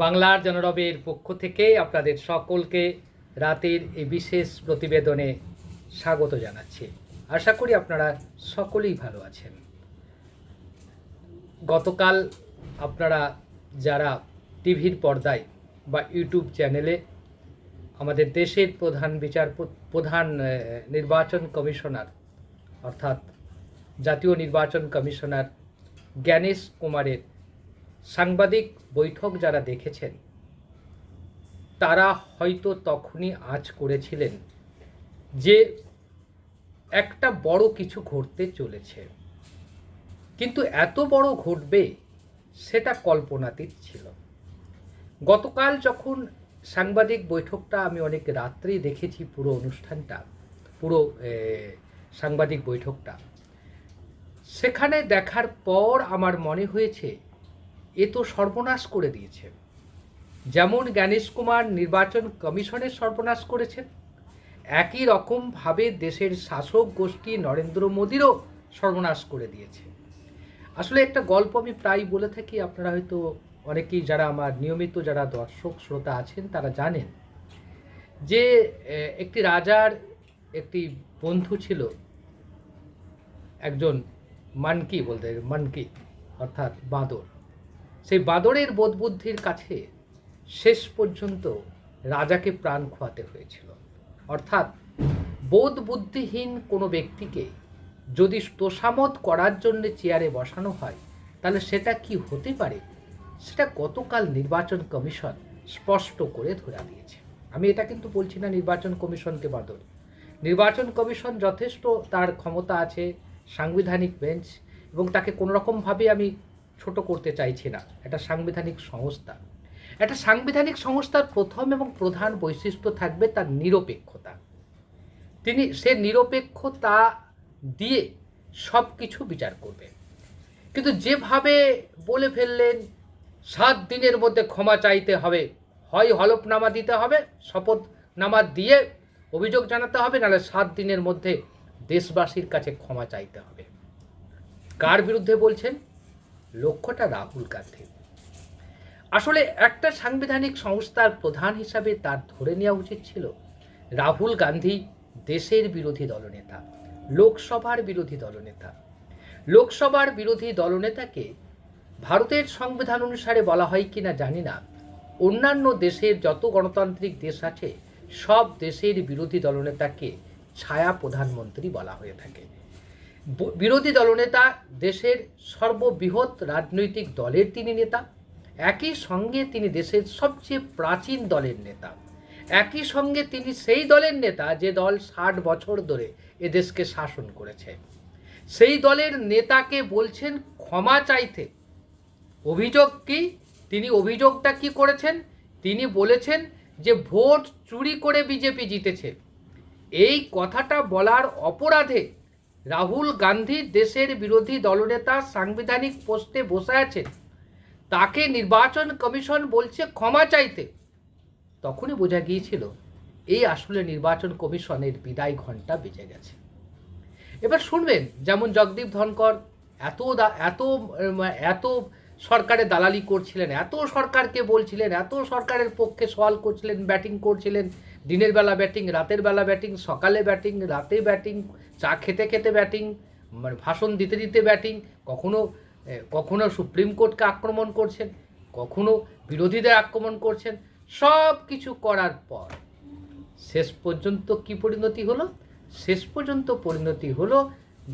বাংলার জনরবের পক্ষ থেকে আপনাদের সকলকে রাতের এই বিশেষ প্রতিবেদনে স্বাগত জানাচ্ছি। আশা করি আপনারা সকলেই ভালো আছেন। গতকাল আপনারা যারা টিভির পর্দায় বা ইউটিউব চ্যানেলে আমাদের দেশের প্রধান বিচার প্রধান নির্বাচন কমিশনার অর্থাৎ জাতীয় নির্বাচন কমিশনার জ্ঞানেশ কুমারের সাংবাদিক বৈঠক যারা দেখেছেন, তারা হয়তো তখনই আজ করেছিলেন যে একটা বড় কিছু ঘটতে চলেছে। কিন্তু এত বড় ঘটবে সেটা কল্পনাতীত ছিল। গতকাল যখন সাংবাদিক বৈঠকটা আমি অনেক রাত্রেই দেখেছি পুরো অনুষ্ঠানটা, পুরো সাংবাদিক বৈঠকটা, সেখানে দেখার পর আমার মনে হয়েছে এ তো সর্বনাশ করে দিয়েছে। যেমন জ্ঞানেশ কুমার নির্বাচন কমিশনের সর্বনাশ করেছেন, একই রকমভাবে দেশের শাসক গোষ্ঠী নরেন্দ্র মোদীরও সর্বনাশ করে দিয়েছে। আসলে একটা গল্প আমি প্রায় বলে থাকি, আপনারা হয়তো অনেকেই যারা আমার নিয়মিত যারা দর্শক, শ্রোতা আছেন, তারা জানেন যে একটি রাজার একটি বন্ধু ছিল, একজন মানকি বলতে মানকি, অর্থাৎ বাঁদর। সেই বাঁদরের বোধবুদ্ধির কাছে শেষ পর্যন্ত রাজাকে প্রাণ খোয়াতে হয়েছিল। অর্থাৎ বোধ বুদ্ধিহীন কোনো ব্যক্তিকে যদি তোষামত করার জন্যে চেয়ারে বসানো হয়, তাহলে সেটা কি হতে পারে? সেটা গতকাল নির্বাচন কমিশন স্পষ্ট করে ধরা দিয়েছে। আমি এটা কিন্তু বলছি না নির্বাচন কমিশনকে বাদল। নির্বাচন কমিশন যথেষ্ট তার ক্ষমতা আছে, সাংবিধানিক বেঞ্চ, এবং তাকে কোনোরকমভাবে আমি ছোট করতে চাইছি না। এটা সাংবিধানিক সংস্থা। একটা সাংবিধানিক সংস্থার প্রথম এবং প্রধান বৈশিষ্ট্য থাকবে তার নিরপেক্ষতা। তিনি সে নিরপেক্ষতা দিয়ে সব কিছু বিচার করবে কিন্তু যেভাবে বলে ফেললেন, সাত দিনের মধ্যে ক্ষমা চাইতে হবে, হয় হলফনামা দিতে হবে, শপথনামা দিয়ে অভিযোগ জানাতে হবে, নাহলে সাত দিনের মধ্যে দেশবাসীর কাছে ক্ষমা চাইতে হবে। কার বিরুদ্ধে বলছেন? লক্ষ্যটা রাহুল গান্ধী। আসলে একটা সাংবিধানিক সংস্থার প্রধান হিসাবে তার ধরে নেওয়া উচিত ছিল রাহুল গান্ধী দেশের বিরোধী দলনেতা, লোকসভার বিরোধী দলনেতা। লোকসভার বিরোধী দলনেতাকে ভারতের সংবিধান অনুসারে বলা হয় কিনা জানি না। অন্যান্য দেশের যত গণতান্ত্রিক দেশ আছে, সব দেশের বিরোধী দলনেতাকে ছায়া প্রধানমন্ত্রী বলা হয়ে থাকে। বিরোধী দলনেতা দেশের সর্ববৃহৎ রাজনৈতিক দলের তিনি নেতা। একই সঙ্গে তিনি দেশের সবচেয়ে প্রাচীন দলের নেতা। একই সঙ্গে তিনি সেই দলের নেতা যে দল ষাট বছর ধরে এদেশকে শাসন করেছে। সেই দলের নেতাকে বলছেন, ক্ষমা চাইতে। অভিযোগ কি? তিনি অভিযোগটা কি করেছেন? তিনি বলেছেন যে, ভোট চুরি করে বিজেপি জিতেছে। এই কথাটা বলার অপরাধে রাহুল গান্ধী দেশের বিরোধী দলনেতা সাংবিধানিক পোস্টে বসে আছেন। তাকে নির্বাচন কমিশন বলছে ক্ষমা চাইতে। তখনই বোঝা গিয়েছিল, এই আসলে নির্বাচন কমিশনের বিদায় ঘণ্টা বেজে গেছে। এবার শুনবেন যেমন জগদীপ ধনকর এত এত এত সরকারের দালালি করছিলেন, এত সরকারকে বলছিলেন, এত সরকারের পক্ষে সওয়াল করছিলেন, ব্যাটিং করছিলেন দিনের বেলা ব্যাটিং, রাতের বেলা ব্যাটিং, সকালে ব্যাটিং, রাতে ব্যাটিং, চা খেতে খেতে ব্যাটিং মানে ভাষণ দিতে দিতে ব্যাটিং, কখনো কখনো সুপ্রিম কোর্টকে আক্রমণ করছেন, কখনো বিরোধীদের আক্রমণ করছেন, সব কিছু করার পর শেষ পর্যন্ত কি পরিণতি হলো? শেষ পর্যন্ত পরিণতি হলো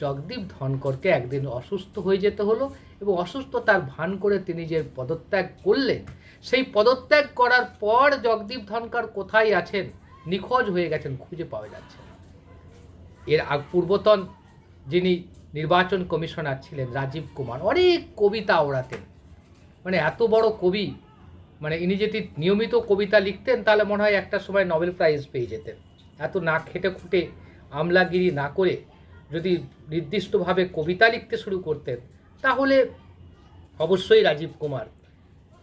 জগদীপ ধনকরকে একদিন অসুস্থ হয়ে যেতে হলো এবং অসুস্থতার ভান করে তিনি যে পদত্যাগ করলেন, সেই পদত্যাগ করার পর জগদীপ ধনকর কোথায় আছেন? নিখোঁজ হয়ে গেছেন, খুঁজে পাওয়া যাচ্ছে এর আগ পূর্বতন যিনি নির্বাচন কমিশনার ছিলেন রাজীব কুমার, অনেক কবিতা ওড়াতেন। মানে এত বড় কবি মানে ইনি যদি নিয়মিত কবিতা লিখতেন, তাহলে মনে হয় একটা সময় নোবেল প্রাইজ পেয়ে যেতেন। এত না খেটে খুঁটে আমলাগিরি না করে যদি নির্দিষ্টভাবে কবিতা লিখতে শুরু করতেন, তাহলে অবশ্যই রাজীব কুমার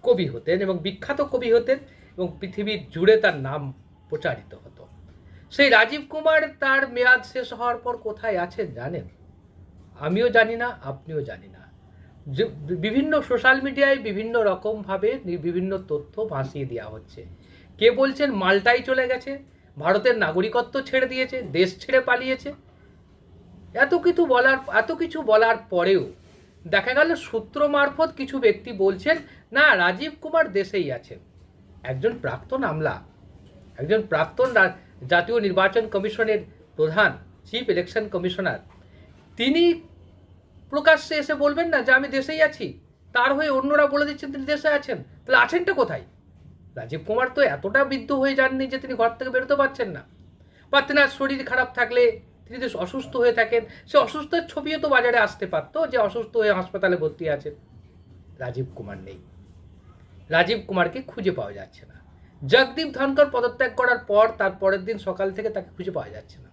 কবি হতেন এবং বিখ্যাত কবি হতেন এবং পৃথিবীর জুড়ে তার নাম প্রচারিত হতো। সেই রাজীব কুমার তার মেয়াদ শেষ হওয়ার পর কোথায় আছেন জানেন? আমিও জানি না, আপনিও জানি না। বিভিন্ন সোশ্যাল মিডিয়ায় বিভিন্ন রকমভাবে বিভিন্ন তথ্য ভাসিয়ে দেওয়া হচ্ছে। কে বলছেন, মালটাই চলে গেছে। ভারতের নাগরিকত্ব ছেড়ে দিয়েছে, দেশ ছেড়ে পালিয়েছে। এত কিছু বলার, এত কিছু বলার পরেও দেখা গেল সূত্র মারফত কিছু ব্যক্তি বলছেন, না, রাজীব কুমার দেশেই আছেন। একজন প্রাক্তন আমলা, একজন প্রাক্তন জাতীয় নির্বাচন কমিশনের প্রধান, চিফ ইলেকশন কমিশনার। তিনি প্রকাশ্যে এসে বলবেন না যে আমি দেশেই আছি। তার হয়ে অন্যরা বলে দিচ্ছেন তিনি দেশে আছেন। তাহলে আছেনটা কোথায়? রাজীব কুমার তো এতটা বিদ্ধ হয়ে যাননি যে তিনি ঘর থেকে বেরোতে পারছেন না। বা তেনার শরীর খারাপ থাকলে তিনি যদি অসুস্থ হয়ে থাকেন, সে অসুস্থের ছবিও তো বাজারে আসতে পারতো যে অসুস্থ হয়ে হাসপাতালে ভর্তি আছেন রাজীব কুমার নেই। রাজীব কুমারকে খুঁজে পাওয়া যাচ্ছে না। জগদীপ ধনকর পদত্যাগ করার পর তার পরের দিন সকাল থেকে তাকে খুঁজে পাওয়া যাচ্ছে না।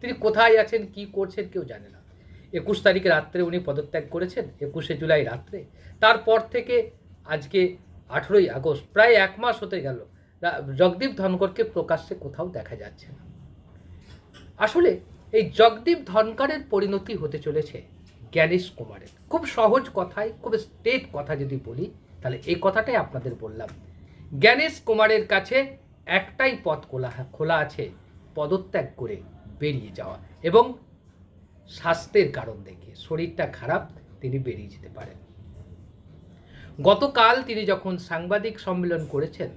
তিনি কোথায় আছেন, কি করছেন কেউ জানে না। একুশ তারিখে রাত্রে উনি পদত্যাগ করেছেন, একুশে জুলাই রাত্রে। তারপর থেকে আজকে আঠেরোই আগস্ট, প্রায় এক মাস হতে গেল। জগদীপ ধনকরকে প্রকাশ্যে কোথাও দেখা যাচ্ছে না। আসলে এই জগদীপ ধনকারের পরিণতি হতে চলেছে জ্ঞানেশ কুমারের। খুব সহজ কথায় খুব স্টেট কথা যদি বলি, তাহলে এই কথাটাই আপনাদের বললাম। জ্ঞানেশ কুমারের কাছে একটাই পথ খোলা খোলা আছে, পদত্যাগ করে বেরিয়ে যাওয়া এবং স্বাস্থ্যের কারণ দেখে, শরীরটা খারাপ, তিনি বেরিয়ে যেতে পারেন। গতকাল তিনি যখন সাংবাদিক সম্মেলন করেছেন,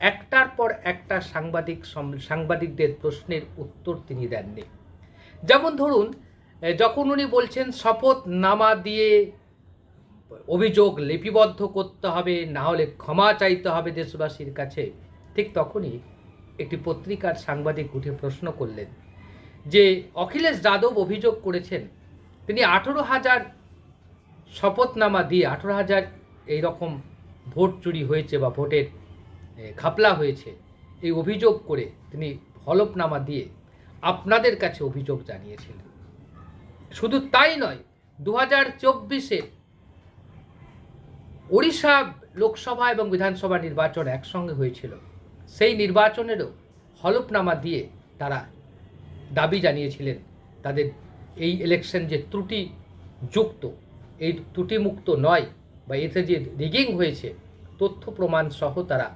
একটার পর একটা সাংবাদিক সাংবাদিকদের প্রশ্নের উত্তর তিনি দেননি। যেমন ধরুন যখন উনি বলছেন শপথ নামা দিয়ে অভিযোগ লিপিবদ্ধ করতে হবে না হলে ক্ষমা চাইতে হবে দেশবাসীর কাছে ঠিক তখনই একটি পত্রিকার সাংবাদিক উঠে প্রশ্ন করলেন যে অখিলেশ যাদব অভিযোগ করেছেন তিনি আঠেরো হাজার শপথনামা দিয়ে আঠেরো হাজার এইরকম ভোট চুরি হয়েছে বা ভোটের এ, ঘাপলা হয়েছে এই অভিযোগ করে তিনি হলফনামা দিয়ে আপনাদের কাছে অভিযোগ জানিয়েছিলেন শুধু তাই নয় দু হাজার চব্বিশে ওড়িশা লোকসভা এবং বিধানসভা নির্বাচন একসঙ্গে হয়েছিল। সেই নির্বাচনেরও হলফনামা দিয়ে তারা দাবি জানিয়েছিলেন তাদের এই ইলেকশন যে ত্রুটি যুক্ত এই ত্রুটিমুক্ত নয় বা এতে যে রিগিং হয়েছে, তথ্য প্রমাণ সহ তারা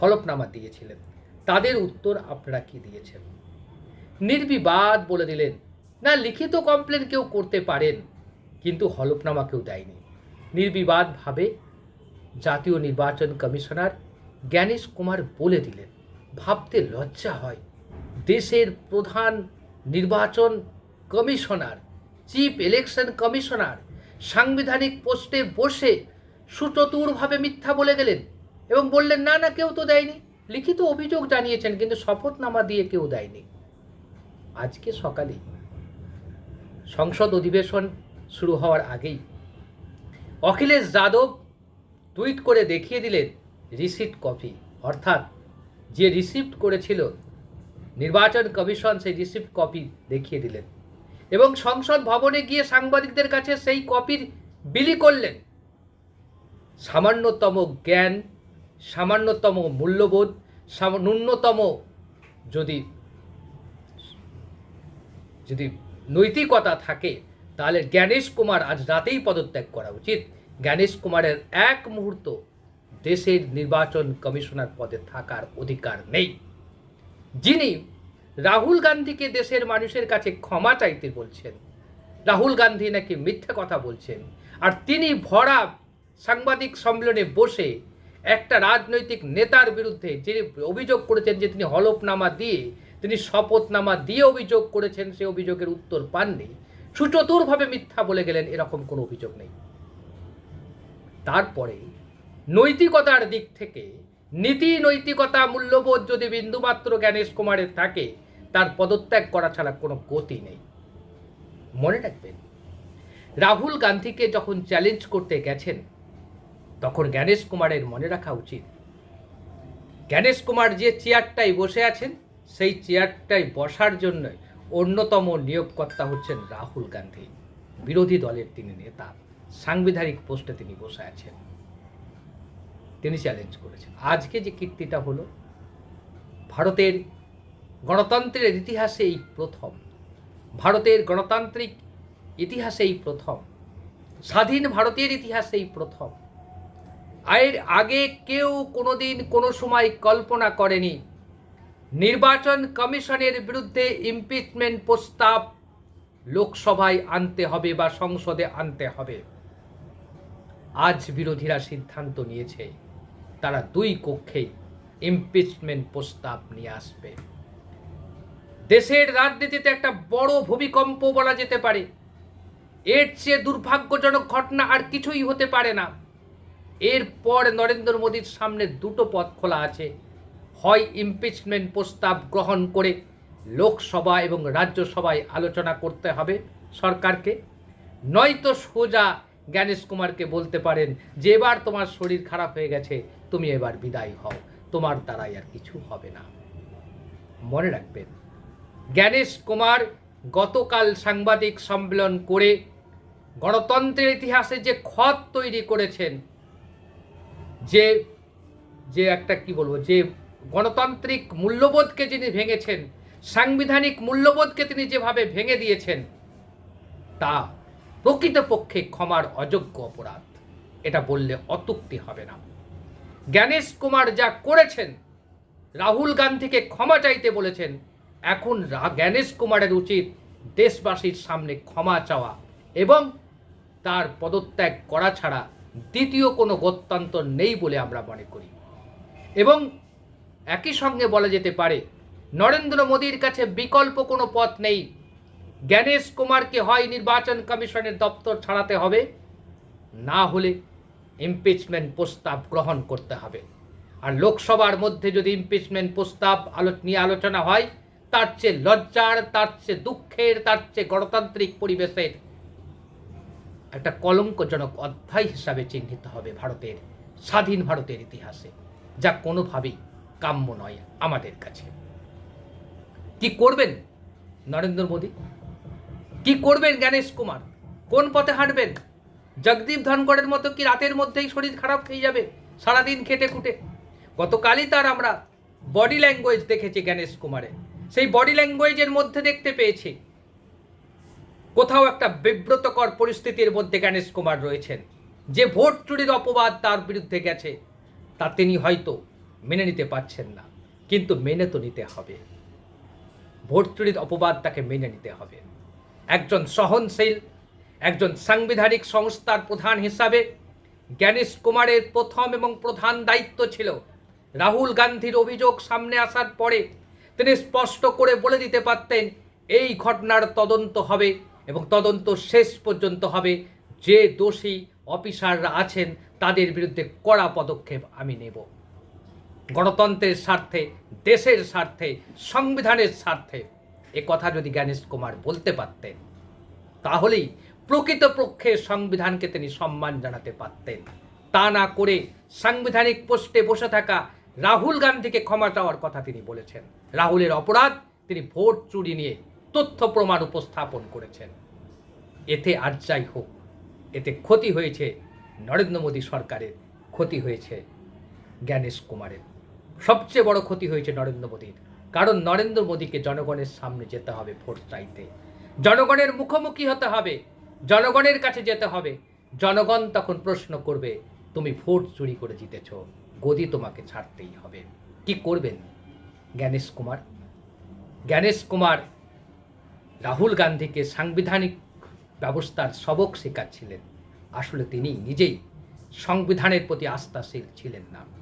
হলফনামা দিয়েছিলেন। তাদের উত্তর আপনারা কি দিয়েছেন? নির্বিবাদ বলে দিলেন। না, লিখিত কমপ্লেন কেউ করতে পারেন, কিন্তু হলফনামা কেউ দেয়নি। নির্বিবাদভাবে জাতীয় নির্বাচন কমিশনার জ্ঞানেশ কুমার বলে দিলেন, ভাবতে লজ্জা হয়। দেশের প্রধান নির্বাচন কমিশনার চিফ ইলেকশন কমিশনার সাংবিধানিক পোস্টে বসে সুচতুরভাবে মিথ্যা বলে গেলেন এবং বললেন, না না, কেউ তো দেয়নি। লিখিত অভিযোগ জানিয়েছেন, কিন্তু শপথনামা দিয়ে কেউ দেয়নি। আজকে সকালে সংসদ অধিবেশন শুরু হওয়ার আগেই অখিলেশ যাদব টুইট করে দেখিয়ে দিলেন রিসিপ্ট কপি। অর্থাৎ যে রিসিপ্ট করেছিল, নির্বাচন কমিশন সেই রিসিপ্ট কপি দেখিয়ে দিলেন এবং সংসদ ভবনে গিয়ে সাংবাদিকদের কাছে সেই কপির বিলি করলেন। সামান্যতম জ্ঞান, সামান্যতম মূল্যবোধ ন্যূনতম যদি যদি নৈতিকতা থাকে, তাহলে জ্ঞানেশ কুমার আজ রাতেই পদত্যাগ করা উচিত। জ্ঞানেশ কুমারের এক মুহূর্ত দেশের নির্বাচন কমিশনার পদে থাকার অধিকার নেই। যিনি রাহুল গান্ধীকে দেশের মানুষের কাছে ক্ষমা চাইতে বলছেন, রাহুল গান্ধী নাকি মিথ্যা কথা বলছেন, আর তিনি ভরা সাংবাদিক সম্মেলনে বসে একটা রাজনৈতিক নেতার বিরুদ্ধে যে অভিযোগ করেছেন যে তিনি হলফনামা দিয়ে তিনি শপথনামা দিয়ে অভিযোগ করেছেন, সে অভিযোগের উত্তর পাননি। সুচতুরভাবে মিথ্যা বলে গেলেন, এরকম কোনো অভিযোগ নেই। তারপরে নৈতিকতার দিক থেকে নীতি, নৈতিকতা, মূল্যবোধ যদি বিন্দুমাত্র জ্ঞানেশ কুমারের থাকে, তার পদত্যাগ করা ছাড়া কোনো গতি নেই। মনে রাখবেন, রাহুল গান্ধীকে যখন চ্যালেঞ্জ করতে গেছেন, তখন জ্ঞানেশ কুমারের মনে রাখা উচিত। জ্ঞানেশ কুমার যে চেয়ারটায় বসে আছেন সেই চেয়ারটায় বসার জন্য অন্যতম নিয়োগকর্তা হচ্ছেন রাহুল গান্ধী। বিরোধী দলের তিনি নেতা। সাংবিধানিক পোস্টে তিনি বসে আছেন। তিনি চ্যালেঞ্জ করেছেন। আজকে যে কীর্তিটা হলো, ভারতের গণতন্ত্রের ইতিহাসে এই প্রথম। ভারতের গণতান্ত্রিক ইতিহাসে এই প্রথম। স্বাধীন ভারতের ইতিহাসে এই প্রথম। এর আগে কেউ কোনোদিন কোনো সময় কল্পনা করেনি নির্বাচন কমিশনের বিরুদ্ধে ইমপিচমেন্ট প্রস্তাব লোকসভায় আনতে হবে বা সংসদে আনতে হবে। আজ বিরোধীরা সিদ্ধান্ত নিয়েছে, তারা দুই কক্ষেই ইমপিচমেন্ট প্রস্তাব নিয়ে আসবে। দেশের রাজনীতিতে একটা বড় ভূমিকম্প বলা যেতে পারে। এর চেয়ে দুর্ভাগ্যজনক ঘটনা আর কিছুই হতে পারে না। এরপর নরেন্দ্র মোদীর সামনে দুটো পথ খোলা আছে। হয় ইমপিচমেন্ট প্রস্তাব গ্রহণ করে লোকসভা এবং রাজ্যসভায় আলোচনা করতে হবে সরকারকে। নয়তো সোজা জ্ঞানেশ কুমারকে বলতে পারেন যে, এবার তোমার শরীর খারাপ হয়ে গেছে, তুমি এবার বিদায় হও। তোমার দ্বারাই আর কিছু হবে না। মনে রাখবেন, জ্ঞানেশ কুমার গতকাল সাংবাদিক সম্মেলন করে গণতন্ত্রের ইতিহাসে যে ক্ষত তৈরি করেছেন, যে যে একটা কি বলব, যে গণতান্ত্রিক মূল্যবোধকে যিনি ভেঙেছেন, সাংবিধানিক মূল্যবোধকে তিনি যেভাবে ভেঙে দিয়েছেন, তা প্রকৃতপক্ষে ক্ষমার অযোগ্য অপরাধ। এটা বললে অতুক্তি হবে না। জ্ঞানেশ কুমার যা করেছেন, রাহুল গান্ধীকে ক্ষমা চাইতে বলেছেন, এখন জ্ঞানেশ কুমারের উচিত দেশবাসীর সামনে ক্ষমা চাওয়া এবং তার পদত্যাগ করা ছাড়া দ্বিতীয় কোনো গত্যান্তর নেই বলে আমরা মনে করি। এবং একই সঙ্গে বলা যেতে পারে, নরেন্দ্র মোদীর কাছে বিকল্প কোনো পথ নেই। জ্ঞানেশ কুমারকে হয় নির্বাচন কমিশনের দপ্তর ছাড়াতে হবে, না হলে ইমপিচমেন্ট প্রস্তাব গ্রহণ করতে হবে। আর লোকসভার মধ্যে যদি ইমপিচমেন্ট প্রস্তাব আলো নিয়ে আলোচনা হয়, তার চেয়ে লজ্জার, তার চেয়ে দুঃখের, তার চেয়ে গণতান্ত্রিক পরিবেশের একটা কলঙ্কজনক অধ্যায় হিসাবে চিহ্নিত হবে ভারতের, স্বাধীন ভারতের ইতিহাসে, যা কোনোভাবেই কাম্য নয় আমাদের কাছে। কি করবেন নরেন্দ্র মোদী? কি করবেন জ্ঞানেশ কুমার? কোন পথে হাঁটবেন? জগদীপ ধনগড়ের মতো কি রাতের মধ্যেই শরীর খারাপ হয়ে যাবে সারাদিন খেটে খুঁটে? গতকালই তার আমরা বডি ল্যাঙ্গুয়েজ দেখেছি জ্ঞানেশ কুমারের। সেই বডি ল্যাঙ্গুয়েজের মধ্যে দেখতে পেয়েছি। কোথাও একটা বিব্রতকর পরিস্থিতির মধ্যে জ্ঞানেশ কুমার রয়েছেন। যে ভোট চুরির অপবাদ তার বিরুদ্ধে গেছে, তা তিনি হয়তো মেনে নিতে পারছেন না। কিন্তু মেনে তো নিতে হবে। ভোট চুরির অপবাদ তাকে মেনে নিতে হবে। একজন সহনশীল, একজন সাংবিধানিক সংস্থার প্রধান হিসাবে জ্ঞানেশ কুমারের প্রথম এবং প্রধান দায়িত্ব ছিল রাহুল গান্ধীর অভিযোগ সামনে আসার পরে তিনি স্পষ্ট করে বলে দিতে পারতেন, এই ঘটনার তদন্ত হবে এবং তদন্ত শেষ পর্যন্ত হবে। যে দোষী অফিসাররা আছেন তাদের বিরুদ্ধে কড়া পদক্ষেপ আমি নেব। গণতন্ত্রের স্বার্থে, দেশের স্বার্থে, সংবিধানের স্বার্থে। এ কথা যদি জ্ঞানেশ কুমার বলতে পারতেন, তাহলেই প্রকৃতপক্ষে সংবিধানকে তিনি সম্মান জানাতে পারতেন। তা না করে সাংবিধানিক পোস্টে বসে থাকা রাহুল গান্ধীকে ক্ষমা চাওয়ার কথা তিনি বলেছেন। রাহুলের অপরাধ তিনি ভোট চুরি নিয়ে তথ্য প্রমাণ উপস্থাপন করেছেন। এতে আর যাই হোক, এতে ক্ষতি হয়েছে নরেন্দ্র মোদী সরকারের, ক্ষতি হয়েছে জ্ঞানেশ কুমারের। সবচেয়ে বড় ক্ষতি হয়েছে নরেন্দ্র মোদীর। কারণ নরেন্দ্র মোদীকে জনগণের সামনে যেতে হবে ভোট চাইতে। জনগণের মুখোমুখি হতে হবে, জনগণের কাছে যেতে হবে। জনগণ তখন প্রশ্ন করবে, তুমি ভোট চুরি করে জিতেছ, গদি তোমাকে ছাড়তেই হবে। কি করবেন? জ্ঞানেশ কুমার? জ্ঞানেশ কুমার রাহুল গান্ধীকে সাংবিধানিক ব্যবস্থার সবক শেখাচ্ছিলেন আসলে তিনি নিজেই সংবিধানের প্রতি আস্থাশীল ছিলেন না।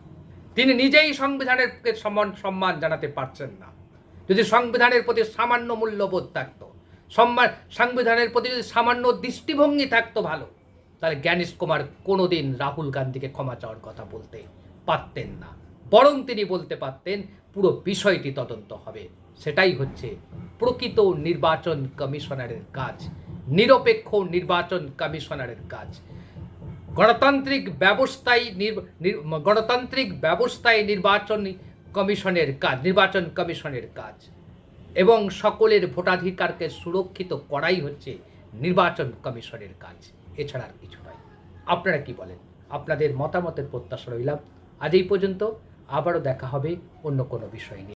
তিনি নিজেই সংবিধানের সম্মান সম্মান জানাতে পারছেন না। যদি সংবিধানের প্রতি সামান্য মূল্যবোধ থাকতো, সম্মান, সংবিধানের প্রতি যদি সামান্য দৃষ্টিভঙ্গি থাকতো ভালো, তাহলে জ্ঞানেশ কুমার কোনোদিন রাহুল গান্ধীকে ক্ষমা চাওয়ার কথা বলতে পারতেন না। বরং তিনি বলতে পারতেন, পুরো বিষয়টি তদন্ত হবে। সেটাই হচ্ছে প্রকৃত নির্বাচন কমিশনারের কাজ, নিরপেক্ষ নির্বাচন কমিশনারের কাজ। গণতান্ত্রিক ব্যবস্থায় গণতান্ত্রিক ব্যবস্থায় নির্বাচন কমিশনের কাজ, নির্বাচন কমিশনের কাজ। এবং সকলের ভোটাধিকারকে সুরক্ষিত করাই হচ্ছে নির্বাচন কমিশনের কাজ। এছাড়া আর কিছু নয়। আপনারা কি বলেন? আপনাদের মতামতের প্রত্যাশা রইলাম। আজ এই পর্যন্ত। আবারও দেখা হবে অন্য কোনো বিষয় নিয়ে।